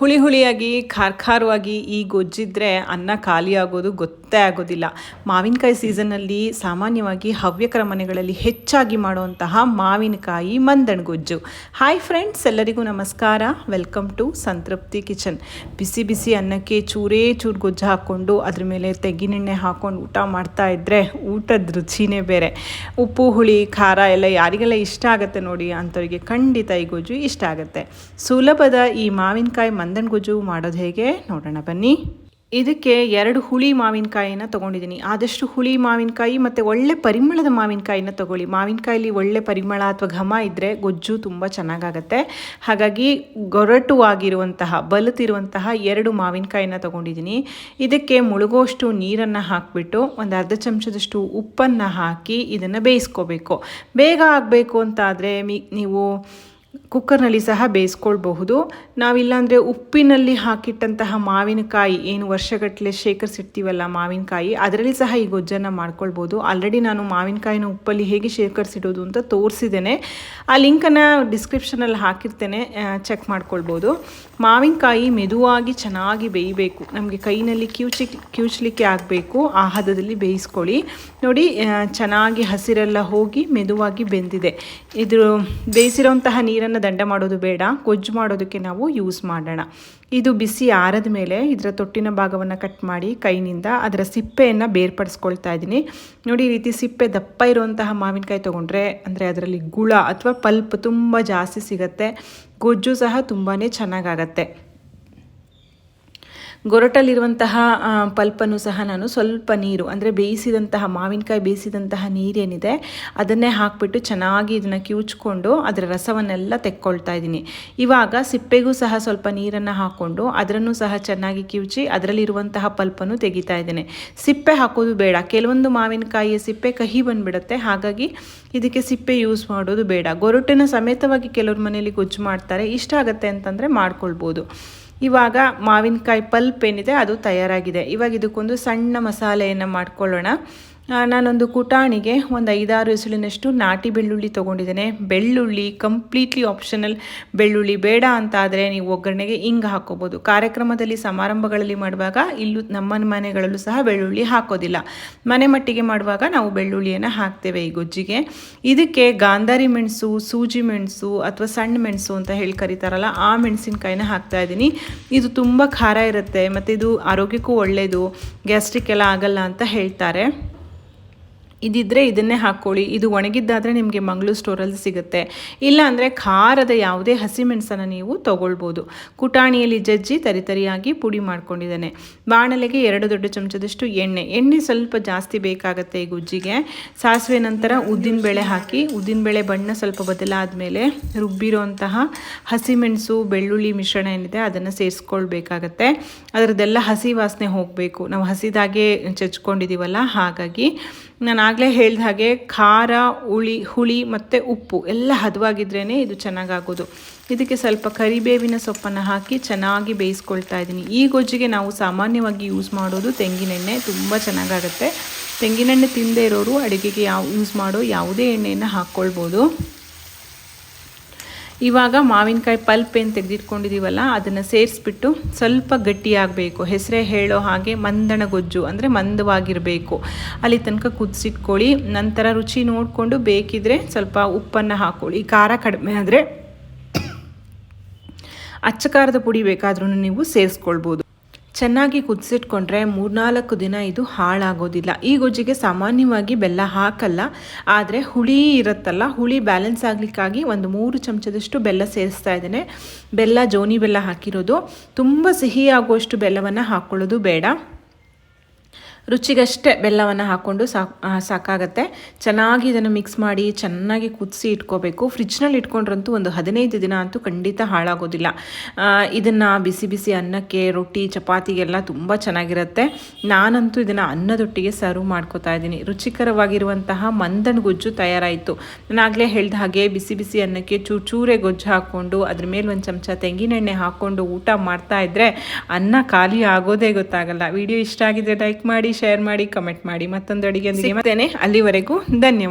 ಹುಳಿ ಹುಳಿಯಾಗಿ ಖಾರ ಖಾರವಾಗಿ ಈ ಗೊಜ್ಜಿದ್ರೆ ಅನ್ನ ಖಾಲಿಯಾಗೋದು ಗೊತ್ತೇ ಆಗೋದಿಲ್ಲ. ಮಾವಿನಕಾಯಿ ಸೀಸನ್ನಲ್ಲಿ ಸಾಮಾನ್ಯವಾಗಿ ಹವ್ಯಕರ ಮನೆಗಳಲ್ಲಿ ಹೆಚ್ಚಾಗಿ ಮಾಡುವಂತಹ ಮಾವಿನಕಾಯಿ ಮಂದಣ ಗೊಜ್ಜು. ಹಾಯ್ ಫ್ರೆಂಡ್ಸ್, ಎಲ್ಲರಿಗೂ ನಮಸ್ಕಾರ. Welcome to Santrupti kitchen. ಬಿಸಿ ಬಿಸಿ ಅನ್ನಕ್ಕೆ ಚೂರೇ ಚೂರು ಗೊಜ್ಜು ಹಾಕ್ಕೊಂಡು, ಅದ್ರ ಮೇಲೆ ತೆಂಗಿನೆಣ್ಣೆ ಹಾಕ್ಕೊಂಡು ಊಟ ಮಾಡ್ತಾ ಇದ್ದರೆ ಊಟದ ರುಚಿನೇ ಬೇರೆ. ಉಪ್ಪು, ಹುಳಿ, ಖಾರ ಎಲ್ಲ ಯಾರಿಗೆಲ್ಲ ಇಷ್ಟ ಆಗುತ್ತೆ ನೋಡಿ, ಅಂಥವ್ರಿಗೆ ಖಂಡಿತ ಈ ಗೊಜ್ಜು ಇಷ್ಟ ಆಗುತ್ತೆ. ಸುಲಭದ ಈ ಮಾವಿನಕಾಯಿ ಮಂದನ್ ಗೊಜ್ಜು ಮಾಡೋದು ಹೇಗೆ? ನೋಡೋಣ, ಬನ್ನಿ. ಇದಕ್ಕೆ ಎರಡು ಹುಳಿ ಮಾವಿನಕಾಯಿನ ತೊಗೊಂಡಿದ್ದೀನಿ. ಆದಷ್ಟು ಹುಳಿ ಮಾವಿನಕಾಯಿ ಮತ್ತು ಒಳ್ಳೆ ಪರಿಮಳದ ಮಾವಿನಕಾಯಿನ ತೊಗೊಳ್ಳಿ. ಮಾವಿನಕಾಯಿಲಿ ಒಳ್ಳೆ ಪರಿಮಳ ಅಥವಾ ಘಮ ಇದ್ದರೆ ಗೊಜ್ಜು ತುಂಬ ಚೆನ್ನಾಗಾಗತ್ತೆ. ಹಾಗಾಗಿ ಗೊರಟುವಾಗಿರುವಂತಹ ಬಲುತಿರುವಂತಹ ಎರಡು ಮಾವಿನಕಾಯಿನ ತೊಗೊಂಡಿದ್ದೀನಿ. ಇದಕ್ಕೆ ಮುಳುಗೋಷ್ಟು ನೀರನ್ನು ಹಾಕಿಬಿಟ್ಟು ಒಂದು ಅರ್ಧ ಚಮಚದಷ್ಟು ಉಪ್ಪನ್ನು ಹಾಕಿ ಇದನ್ನು ಬೇಯಿಸ್ಕೋಬೇಕು. ಬೇಗ ಆಗಬೇಕು ಅಂತಾದರೆ ಮಿ ನೀವು ಕುಕ್ಕರ್ನಲ್ಲಿ ಸಹ ಬೇಯಿಸ್ಕೊಳ್ಬಹುದು. ನಾವಿಲ್ಲಾಂದರೆ ಉಪ್ಪಿನಲ್ಲಿ ಹಾಕಿಟ್ಟಂತಹ ಮಾವಿನಕಾಯಿ, ಏನು ವರ್ಷಗಟ್ಟಲೆ ಶೇಖರಿಸಿಡ್ತೀವಲ್ಲ ಮಾವಿನಕಾಯಿ, ಅದರಲ್ಲಿ ಸಹ ಈ ಗೊಜ್ಜನ್ನು ಮಾಡ್ಕೊಳ್ಬೋದು ಆಲ್ರೆಡಿ ನಾನು ಮಾವಿನಕಾಯಿನ ಉಪ್ಪಲ್ಲಿ ಹೇಗೆ ಶೇಖರಿಸಿಡೋದು ಅಂತ ತೋರಿಸಿದ್ದೇನೆ. ಆ ಲಿಂಕನ್ನು ಡಿಸ್ಕ್ರಿಪ್ಷನಲ್ಲಿ ಹಾಕಿರ್ತೇನೆ ಚೆಕ್ ಮಾಡ್ಕೊಳ್ಬೋದು ಮಾವಿನಕಾಯಿ ಮೆದುವಾಗಿ ಚೆನ್ನಾಗಿ ಬೇಯಬೇಕು. ನಮಗೆ ಕೈನಲ್ಲಿ ಕಿವುಚಿ, ಕಿವುಚಲಿಕ್ಕೆ ಆಗಬೇಕು. ಆ ಹದದಲ್ಲಿ ಬೇಯಿಸ್ಕೊಳ್ಳಿ. ನೋಡಿ ಚೆನ್ನಾಗಿ ಹಸಿರೆಲ್ಲ ಹೋಗಿ ಮೆದುವಾಗಿ ಬೆಂದಿದೆ. ಇದು ಬೇಯಿಸಿರೋಂತಹ ನೀರನ್ನು ದಂಡ ಮಾಡೋದು ಬೇಡ ಗೊಜ್ಜು ಮಾಡೋದಕ್ಕೆ ನಾವು ಯೂಸ್ ಮಾಡೋಣ. ಇದು ಬಿಸಿ ಆರದ ಮೇಲೆ ಇದರ ತೊಟ್ಟಿನ ಭಾಗವನ್ನು ಕಟ್ ಮಾಡಿ ಕೈನಿಂದ ಅದರ ಸಿಪ್ಪೆಯನ್ನು ಬೇರ್ಪಡಿಸ್ಕೊಳ್ತಾ ಇದ್ದೀನಿ. ನೋಡಿ, ಈ ರೀತಿ ಸಿಪ್ಪೆ ದಪ್ಪ ಇರುವಂತಹ ಮಾವಿನಕಾಯಿ ತೊಗೊಂಡ್ರೆ ಅಂದರೆ ಅದರಲ್ಲಿ ಗುಳ ಅಥವಾ ಪಲ್ಪ್ ತುಂಬ ಜಾಸ್ತಿ ಸಿಗುತ್ತೆ. ಗೊಜ್ಜು ಸಹ ತುಂಬಾ ಚೆನ್ನಾಗಾಗತ್ತೆ. ಗೊರಟಲ್ಲಿರುವಂತಹ ಪಲ್ಪನ್ನು ಸಹ ನಾನು ಸ್ವಲ್ಪ ನೀರು, ಅಂದರೆ ಬೇಯಿಸಿದಂತಹ, ಮಾವಿನಕಾಯಿ ಬೇಯಿಸಿದಂತಹ ನೀರೇನಿದೆ, ಅದನ್ನೇ ಹಾಕಿಬಿಟ್ಟು ಚೆನ್ನಾಗಿ ಇದನ್ನು ಕಿವುಚ್ಕೊಂಡು ಅದರ ರಸವನ್ನೆಲ್ಲ ತೆಕ್ಕೊಳ್ತಾ ಇದ್ದೀನಿ. ಇವಾಗ ಸಿಪ್ಪೆಗೂ ಸಹ ಸ್ವಲ್ಪ ನೀರನ್ನು ಹಾಕ್ಕೊಂಡು ಅದರನ್ನು ಸಹ ಚೆನ್ನಾಗಿ ಕಿವುಚಿ ಅದರಲ್ಲಿರುವಂತಹ ಪಲ್ಪನ್ನು ತೆಗಿತಾ ಇದ್ದೇನೆ. ಸಿಪ್ಪೆ ಹಾಕೋದು ಬೇಡ, ಕೆಲವೊಂದು ಮಾವಿನಕಾಯಿಯ ಸಿಪ್ಪೆ ಕಹಿ ಬಂದುಬಿಡುತ್ತೆ, ಹಾಗಾಗಿ ಇದಕ್ಕೆ ಸಿಪ್ಪೆ ಯೂಸ್ ಮಾಡೋದು ಬೇಡ. ಗೊರಟಿನ ಸಮೇತವಾಗಿ ಕೆಲವ್ರ ಮನೆಯಲ್ಲಿ ಗೊಜ್ಜು ಮಾಡ್ತಾರೆ, ಇಷ್ಟ ಆಗುತ್ತೆ ಅಂತಂದರೆ ಮಾಡ್ಕೊಳ್ಬೋದು. ಇವಾಗ ಮಾವಿನಕಾಯಿ ಪಲ್ಪ್ ಏನಿದೆ ಅದು ತಯಾರಾಗಿದೆ. ಇವಾಗ ಇದಕ್ಕೊಂದು ಸಣ್ಣ ಮಸಾಲೆಯನ್ನು ಮಾಡ್ಕೊಳ್ಳೋಣ. ನಾನೊಂದು ಕುಟಾಣಿಗೆ ಒಂದು ಐದಾರು ಎಸಳಿನಷ್ಟು ನಾಟಿ ಬೆಳ್ಳುಳ್ಳಿ ತೊಗೊಂಡಿದ್ದೇನೆ. ಬೆಳ್ಳುಳ್ಳಿ ಕಂಪ್ಲೀಟ್ಲಿ ಆಪ್ಷನಲ್ ಬೆಳ್ಳುಳ್ಳಿ ಬೇಡ ಅಂತ ಆದರೆ ನೀವು ಒಗ್ಗರಣೆಗೆ ಹಿಂಗೆ ಹಾಕೋಬೋದು. ಕಾರ್ಯಕ್ರಮದಲ್ಲಿ ಸಮಾರಂಭಗಳಲ್ಲಿ ಮಾಡುವಾಗ ಇಲ್ಲೂ ನಮ್ಮ ಮನೆಗಳಲ್ಲೂ ಸಹ ಬೆಳ್ಳುಳ್ಳಿ ಹಾಕೋದಿಲ್ಲ. ಮನೆ ಮಟ್ಟಿಗೆ ಮಾಡುವಾಗ ನಾವು ಬೆಳ್ಳುಳ್ಳಿಯನ್ನು ಹಾಕ್ತೇವೆ ಈ ಗೊಜ್ಜಿಗೆ. ಇದಕ್ಕೆ ಗಾಂಧಾರಿ ಮೆಣಸು, ಸೂಜಿ ಮೆಣಸು ಅಥವಾ ಸಣ್ಣ ಮೆಣಸು ಅಂತ ಹೇಳಿ ಕರೀತಾರಲ್ಲ, ಆ ಮೆಣಸಿನಕಾಯಿನ ಹಾಕ್ತಾ ಇದ್ದೀನಿ. ಇದು ತುಂಬ ಖಾರ ಇರುತ್ತೆ ಮತ್ತು ಇದು ಆರೋಗ್ಯಕ್ಕೂ ಒಳ್ಳೆಯದು ಗ್ಯಾಸ್ಟ್ರಿಕ್ ಎಲ್ಲ ಆಗಲ್ಲ ಅಂತ ಹೇಳ್ತಾರೆ. ಇದಿದ್ದರೆ ಇದನ್ನೇ ಹಾಕ್ಕೊಳ್ಳಿ ಇದು ಒಣಗಿದ್ದಾದರೆ ನಿಮಗೆ ಮಂಗಳೂರು ಸ್ಟೋರಲ್ಲಿ ಸಿಗುತ್ತೆ. ಇಲ್ಲ ಅಂದರೆ ಖಾರದ ಯಾವುದೇ ಹಸಿಮೆಣಸನ್ನು ನೀವು ತಗೊಳ್ಬೋದು. ಕುಟಾಣಿಯಲ್ಲಿ ಜಜ್ಜಿ ತರಿತರಿಯಾಗಿ ಪುಡಿ ಮಾಡ್ಕೊಂಡಿದ್ದಾನೆ. ಬಾಣಲೆಗೆ ಎರಡು ದೊಡ್ಡ ಚಮಚದಷ್ಟು ಎಣ್ಣೆ. ಎಣ್ಣೆ ಸ್ವಲ್ಪ ಜಾಸ್ತಿ ಬೇಕಾಗುತ್ತೆ ಈ ಗುಜ್ಜಿಗೆ. ಸಾಸಿವೆ ನಂತರ ಉದ್ದಿನಬೇಳೆ ಹಾಕಿ. ಉದ್ದಿನಬೇಳೆ ಬಣ್ಣ ಸ್ವಲ್ಪ ಬದಲಾದ ಮೇಲೆ ರುಬ್ಬಿರೋಂತಹ ಹಸಿಮೆಣಸು ಬೆಳ್ಳುಳ್ಳಿ ಮಿಶ್ರಣ ಏನಿದೆ ಅದನ್ನು ಸೇರಿಸ್ಕೊಳ್ಬೇಕಾಗತ್ತೆ. ಅದರದ್ದೆಲ್ಲ ಹಸಿ ವಾಸನೆ ಹೋಗಬೇಕು. ನಾವು ಹಸಿದಾಗೆ ಚಚ್ಕೊಂಡಿದ್ದೀವಲ್ಲ ಹಾಗಾಗಿ ನಾನು ಆಗಲೇ ಹೇಳಿದ ಹಾಗೆ ಖಾರ, ಹುಳಿ ಹುಳಿ ಮತ್ತು ಉಪ್ಪು ಎಲ್ಲ ಹದವಾಗಿದ್ರೇ ಇದು ಚೆನ್ನಾಗಾಗೋದು. ಇದಕ್ಕೆ ಸ್ವಲ್ಪ ಕರಿಬೇವಿನ ಸೊಪ್ಪನ್ನು ಹಾಕಿ ಚೆನ್ನಾಗಿ ಬೇಯಿಸ್ಕೊಳ್ತಾ ಇದ್ದೀನಿ. ಈ ಗೊಜ್ಜಿಗೆ ನಾವು ಸಾಮಾನ್ಯವಾಗಿ ಯೂಸ್ ಮಾಡೋದು ತೆಂಗಿನೆಣ್ಣೆ, ತುಂಬ ಚೆನ್ನಾಗಾಗುತ್ತೆ. ತೆಂಗಿನೆಣ್ಣೆ ತಿಂದೇ ಇರೋರು ಅಡುಗೆಗೆ ಯಾವ ಯೂಸ್ ಮಾಡೋ ಯಾವುದೇ ಎಣ್ಣೆಯನ್ನು ಹಾಕ್ಕೊಳ್ಬೋದು. ಇವಾಗ ಮಾವಿನಕಾಯಿ ಪಲ್ಪ್ ಏನು ತೆಗೆದಿಟ್ಕೊಂಡಿದ್ದೀವಲ್ಲ ಅದನ್ನು ಸೇರಿಸ್ಬಿಟ್ಟು ಸ್ವಲ್ಪ ಗಟ್ಟಿಯಾಗಬೇಕು. ಹೆಸರೇ ಹೇಳೋ ಹಾಗೆ ಮಂದಣ ಗೊಜ್ಜು ಅಂದರೆ ಮಂದವಾಗಿರಬೇಕು. ಅಲ್ಲಿ ತನಕ ಕುದಿಸಿಟ್ಕೊಳ್ಳಿ. ನಂತರ ರುಚಿ ನೋಡಿಕೊಂಡು ಬೇಕಿದ್ರೆ ಸ್ವಲ್ಪ ಉಪ್ಪನ್ನು ಹಾಕ್ಕೊಳ್ಳಿ ಖಾರ ಕಡಿಮೆ ಆದರೆ ಅಚ್ಚ ಖಾರದ ಪುಡಿ ಬೇಕಾದ್ರೂ ನೀವು ಸೇರಿಸ್ಕೊಳ್ಬೋದು. ಚೆನ್ನಾಗಿ ಕುದಿಸಿಟ್ಕೊಂಡ್ರೆ ಮೂರ್ನಾಲ್ಕು ದಿನ ಇದು ಹಾಳಾಗೋದಿಲ್ಲ. ಈ ಗೊಜ್ಜಿಗೆ ಸಾಮಾನ್ಯವಾಗಿ ಬೆಲ್ಲ ಹಾಕಲ್ಲ, ಆದರೆ ಹುಳಿ ಇರುತ್ತಲ್ಲ, ಹುಳಿ ಬ್ಯಾಲೆನ್ಸ್ ಆಗಲಿಕ್ಕಾಗಿ ಒಂದು ಮೂರು ಚಮಚದಷ್ಟು ಬೆಲ್ಲ ಸೇರಿಸ್ತಾ ಇದ್ದೇನೆ. ಬೆಲ್ಲ, ಜೋನಿ ಬೆಲ್ಲ ಹಾಕಿರೋದು. ತುಂಬ ಸಿಹಿ ಆಗುವಷ್ಟು ಬೆಲ್ಲವನ್ನು ಹಾಕ್ಕೊಳ್ಳೋದು ಬೇಡ. ರುಚಿಗಷ್ಟೇ ಬೆಲ್ಲವನ್ನು ಹಾಕ್ಕೊಂಡು ಸಾಕು ಸಾಕಾಗತ್ತೆ. ಚೆನ್ನಾಗಿ ಇದನ್ನು ಮಿಕ್ಸ್ ಮಾಡಿ ಚೆನ್ನಾಗಿ ಕುದಿಸಿ ಇಟ್ಕೋಬೇಕು. ಫ್ರಿಜ್ನಲ್ಲಿ ಇಟ್ಕೊಂಡ್ರಂತೂ ಒಂದು ಹದಿನೈದು ದಿನ ಅಂತೂ ಖಂಡಿತ ಹಾಳಾಗೋದಿಲ್ಲ. ಇದನ್ನು ಬಿಸಿ ಬಿಸಿ ಅನ್ನಕ್ಕೆ, ರೊಟ್ಟಿ, ಚಪಾತಿಗೆಲ್ಲ ತುಂಬ ಚೆನ್ನಾಗಿರುತ್ತೆ. ನಾನಂತೂ ಇದನ್ನು ಅನ್ನದೊಟ್ಟಿಗೆ ಸರ್ವ್ ಮಾಡ್ಕೋತಾ ಇದ್ದೀನಿ. ರುಚಿಕರವಾಗಿರುವಂತಹ ಮಂದನ್ ಗೊಜ್ಜು ತಯಾರಾಯಿತು. ನಾನಾಗಲೇ ಹೇಳ್ದ ಹಾಗೆ ಬಿಸಿ ಬಿಸಿ ಅನ್ನಕ್ಕೆ ಚೂರು ಚೂರೆ ಗೊಜ್ಜು ಹಾಕ್ಕೊಂಡು, ಅದ್ರ ಮೇಲೆ ಒಂದು ಚಮಚ ತೆಂಗಿನೆಣ್ಣೆ ಹಾಕ್ಕೊಂಡು ಊಟ ಮಾಡ್ತಾ ಇದ್ದರೆ ಅನ್ನ ಖಾಲಿ ಆಗೋದೇ ಗೊತ್ತಾಗಲ್ಲ. ವಿಡಿಯೋ ಇಷ್ಟ ಆಗಿದೆ ಲೈಕ್ ಮಾಡಿ ಶೇರ್ ಮಾಡಿ ಕಮೆಂಟ್ ಮಾಡಿ ಮತ್ತೊಂದು ಅಡಿಗೆ ಅಲ್ಲಿವರೆಗೂ ಧನ್ಯವಾದ.